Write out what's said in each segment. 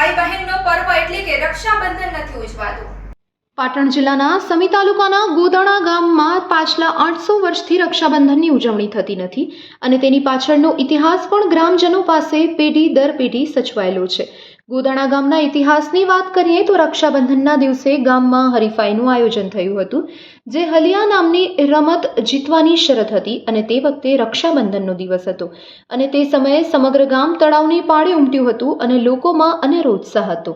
ભાઈ બહેનનો પર્વ એટલે કે રક્ષાબંધન નથી ઉજવાતું. પાટણ જિલ્લાના સમી તાલુકાના ગોદણા ગામમાં પાછલા આઠસો વર્ષથી રક્ષાબંધનની ઉજવણી થતી નથી અને તેની પાછળનો ઇતિહાસ પણ ગ્રામજનો પાસે પેઢી દર પેઢી સચવાયેલો છે. ગોદાણા ગામના ઇતિહાસની વાત કરીએ તો રક્ષાબંધનના દિવસે ગામમાં હરીફાઈનું આયોજન થયું હતું, જે હલિયા નામની રમત જીતવાની શરત હતી અને તે વખતે રક્ષાબંધનનો દિવસ હતો. અને તે સમયે સમગ્ર ગામ તળાવની પાળે ઉમટ્યું હતું અને લોકોમાં અનેરો ઉત્સાહ હતો.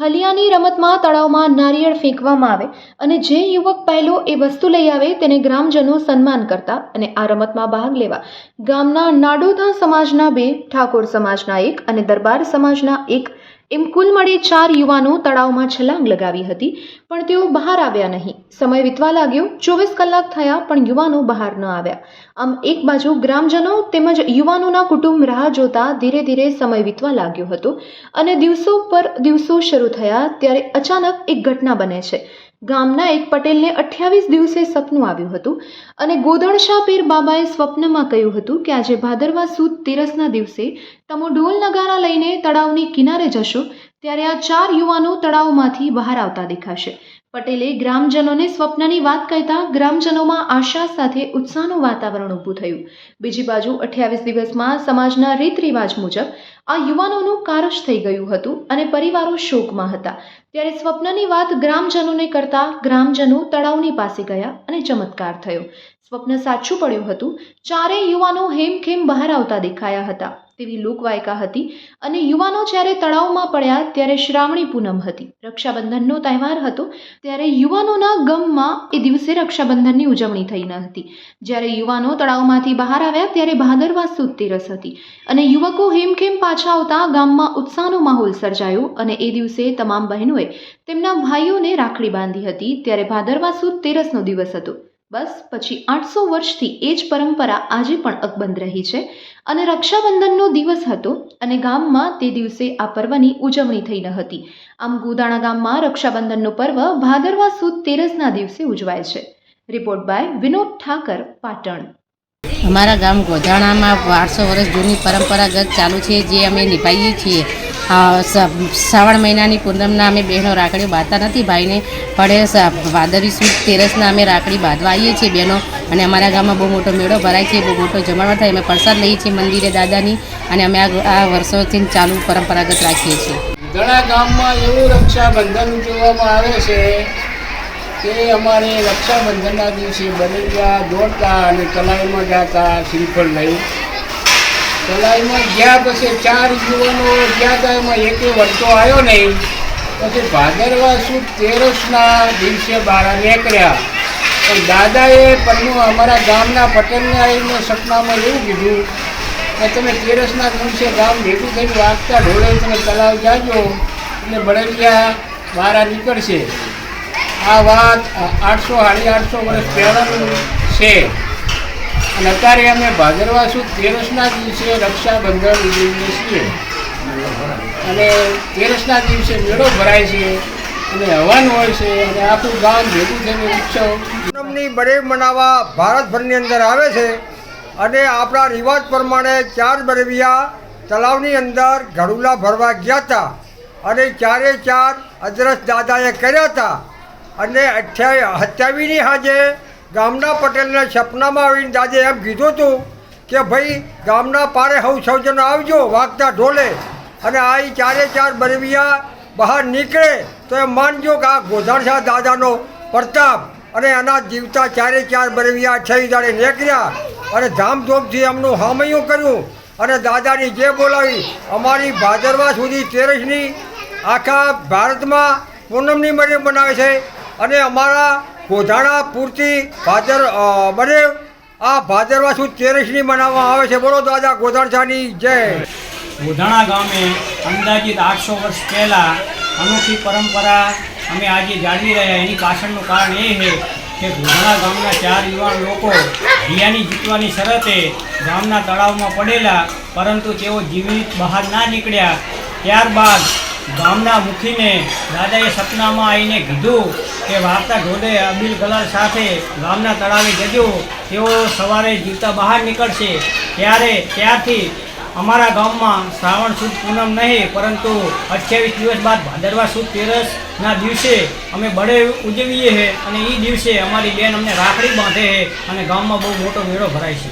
હલિયાની રમતમાં તળાવમાં નારિયેળ ફેંકવામાં આવે અને જે યુવક પહેલો એ વસ્તુ લઈ આવે તેને ગ્રામજનો સન્માન કરતા અને આ રમતમાં ભાગ લેવા ગામના નાડોધા સમાજના બે, ઠાકોર સમાજના એક અને દરબાર સમાજના એક એમ કુલ મળે ચાર યુવાનો તળાવમાં છલાંગ લગાવી હતી, પણ તેઓ બહાર આવ્યા નહીં. સમય વીતવા લાગ્યો, ચોવીસ કલાક થયા, પણ યુવાનો બહાર ન આવ્યા. આમ એક બાજુ ગ્રામજનો તેમજ યુવાનોના કુટુંબ રાહ જોતા ધીરે ધીરે સમય વીતવા લાગ્યો હતો અને દિવસો પર દિવસો શરૂ થયા, ત્યારે અચાનક એક ઘટના બને છે. ગામના એક પટેલને અઠ્યાવીસ દિવસે સપનું આવ્યું હતું અને ગોદણશા પીર બાબાએ સ્વપ્નમાં કહ્યું હતું કે આજે ભાદરવા સુદ તેરસના દિવસે તમો ઢોલ નગારા લઈને તળાવની કિનારે જશો, ત્યારે આ ચાર યુવાનો તળાવમાંથી બહાર આવતા દેખાશે. પટેલે ગ્રામજનોને સ્વપ્નની વાત કહેતા ગ્રામજનોમાં આશા સાથે ઉત્સાહનું વાતાવરણ ઊભું થયું. બીજી બાજુ અઠ્યાવીસ દિવસમાં સમાજના રીત રિવાજ મુજબ આ યુવાનોનું કારજ થઈ ગયું હતું અને પરિવારો શોકમાં હતા. ત્યારે સ્વપ્નની વાત ગ્રામજનોને કરતા ગ્રામજનો તળાવની પાસે ગયા અને ચમત્કાર થયો. સ્વપ્ન સાચું પડ્યું હતું. ચારેય યુવાનો હેમખેમ બહાર આવતા દેખાયા હતા. તેવી લોકવાયકા હતી અને યુવાનો જ્યારે તળાવમાં પડ્યા ત્યારે શ્રાવણી પૂનમ હતી. રક્ષાબંધનનો તહેવાર હતો ત્યારે યુવાનોના ગમમાં એ દિવસે રક્ષાબંધનની ઉજવણી થઈ ન હતી. જ્યારે યુવાનો તળાવમાંથી બહાર આવ્યા ત્યારે ભાદરવા સુદ તેરસ હતી અને યુવકો હેમખેમ પાછા આવતા ગામમાં ઉત્સાહનો માહોલ સર્જાયો અને એ દિવસે તમામ બહેનોએ તેમના ભાઈઓને રાખડી બાંધી હતી. ત્યારે ભાદરવા સુદ તેરસનો દિવસ હતો. બસ, પછી આઠસો વર્ષથી એ જ પરંપરા આજે પણ અકબંધ રહી છે અને રક્ષાબંધનનો દિવસ હતો અને ગામમાં તે દિવસે આ પર્વની ઉજવણી થઈ ન હતી. આમ ગોદાણા ગામમાં રક્ષાબંધનનો પર્વ ભાદરવા સુદ તેરસના દિવસે ઉજવાય છે. Report by Vinod Thakar, Patan. અમારા ગામ ગોધાણામાં બારસો વર્ષ જૂની પરંપરાગત ચાલુ છે, જે અમે નિભાવીએ છીએ. શ્રાવણ મહિનાની પૂનમના અમે બહેનો રાખડીઓ બાંધતા નથી. ભાઈને પડે ભાદરવી સુદ તેરસના અમે રાખડી બાંધવા આવીએ છીએ બહેનો. અને અમારા ગામમાં બહુ મોટો મેળો ભરાય છે, બહુ મોટો જમાડવા થાય. અમે પ્રસાદ લઈએ છીએ મંદિરે દાદાની અને અમે આ વર્ષોથી ચાલુ પરંપરાગત રાખીએ છીએ. ઘણા ગામમાં એવું રક્ષાબંધન ઉજવવામાં આવે છે કે અમારે રક્ષાબંધનના દિવસે બનેલા દોડતા અને તલાઈમાં જતા શ્રીફળ લઈ તલાઈમાં ગયા પછી ચાર યુવાનો ગયા હતા એમાં એકે વળતો આવ્યો નહીં. પછી ભાદરવા સુદ તેરસના દિવસે બહાર નીકળ્યા. પણ દાદાએ પણ અમારા ગામના પટેલને આવીને સપનામાં એવું કીધું કે તમે તેરસના દિવસે ગામ ભેગું થઈને વાગતા ઢોળે તમે તલાવ જાજો એટલે બળેલિયા બહાર નીકળશે. આ વાત આઠસો સાડી આઠસો વર્ષ પહેલાંનું છે. અને અત્યારે અમે ભાદરવા સુદ તેરસના દિવસે રક્ષાબંધન ઉજવીએ છીએ. અને તેરસના દિવસે મેળો ભરાય છે, અને હવન હોય છે, અને આખું ગામ ભેગું થઈને ઉત્સવ. પૂનમની બળે મનાવવા ભારતભરની અંદર આવે છે, અને આપણા રિવાજ પ્રમાણે ચાર બરવિયા તલાવની અંદર ઘડુલા ભરવા ગયા હતા, અને ચારે ચાર અદરસ દાદાએ કર્યા હતા, અને અઠ્યાવી સત્યાવીસની હાજે ગામના પટેલના સપનામાં આવીને દાદે એમ કીધું હતું કે ભાઈ, ગામના પારે હવ સૌજનો આવજો, વાગતા ઢોલે. અને આ ચારે ચાર બરવિયા બહાર નીકળે તો એમ માનજો કે આ ગોધાણશાહ દાદાનો પ્રતાપ અને એના જીવતા ચારે ચાર બરવિયા છ દાડે નીકળ્યા અને ધામધૂમથી એમનું હામયું કર્યું. અને દાદાની જે બોલાવી, અમારી ભાદરવા સુધી તેરસની આખા ભારતમાં પૂનમની મરે બનાવે છે. અને અમારા ગોધાણા, પૂરતી, ભાદર બને. આ ભાદરવા સુદ તેરસની મનાવવામાં આવે છે. બોલો દાદા ગોધાણશાહની જય. ગોધાણા ગામે અંદાજિત આઠસો વર્ષ પહેલાં અનોખી પરંપરા અમે આજે જાળવી રહ્યા. એની પાછળનું કારણ એ છે કે ગોધાણા ગામના ચાર યુવાન લોકો હિયાની જીતવાની શરતે ગામના તળાવમાં પડેલા, પરંતુ તેઓ જીવિત બહાર ના નીકળ્યા. ત્યારબાદ ગામના મુખીને દાદાએ સપનામાં આવીને કીધું કે વાર્તા ઢોડે અબીલ ગલાલ સાથે ગામના તળાવે જજો. તેઓ સવારે જીવતા બહાર નીકળશે. ત્યારે ત્યારથી અમારા ગામમાં શ્રાવણ સુદ પૂનમ નહીં, પરંતુ અઠ્યાવીસ દિવસ બાદ ભાદરવા સુદ તેરસના દિવસે અમે બળે ઉજવીએ છીએ અને એ દિવસે અમારી બેન અમને રાખડી બાંધે છે અને ગામમાં બહુ મોટો મેળો ભરાય છે.